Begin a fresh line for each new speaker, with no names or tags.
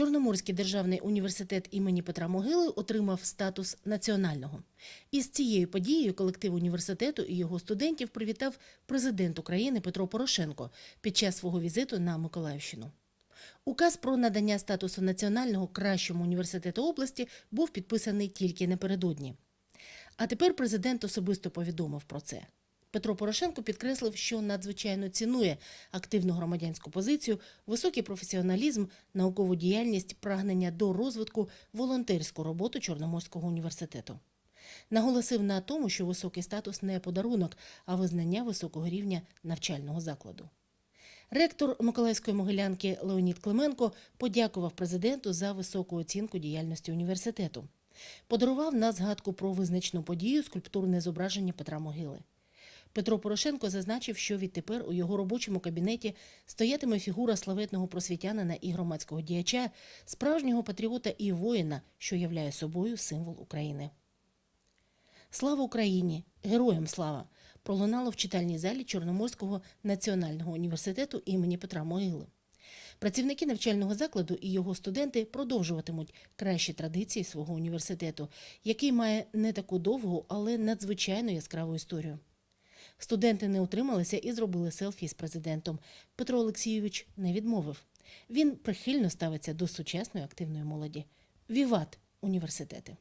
Чорноморський державний університет імені Петра Могили отримав статус національного. Із цією подією колектив університету і його студентів привітав президент України Петро Порошенко під час свого візиту на Миколаївщину. Указ про надання статусу національного кращому університету області був підписаний тільки напередодні. А тепер президент особисто повідомив про це. Петро Порошенко підкреслив, що надзвичайно цінує активну громадянську позицію, високий професіоналізм, наукову діяльність, прагнення до розвитку, волонтерську роботу Чорноморського університету. Наголосив на тому, що високий статус не подарунок, а визнання високого рівня навчального закладу. Ректор Миколаївської могилянки Леонід Клименко подякував президенту за високу оцінку діяльності університету. Подарував на згадку про визначну подію скульптурне зображення Петра Могили. Петро Порошенко зазначив, що відтепер у його робочому кабінеті стоятиме фігура славетного просвітянина і громадського діяча, справжнього патріота і воїна, що являє собою символ України. Слава Україні! Героям слава! пролунало в читальній залі Чорноморського національного університету імені Петра Могили. Працівники навчального закладу і його студенти продовжуватимуть кращі традиції свого університету, який має не таку довгу, але надзвичайно яскраву історію. Студенти не утрималися і зробили селфі з президентом. Петро Олексійович не відмовив. Він прихильно ставиться до сучасної активної молоді. Віват університети.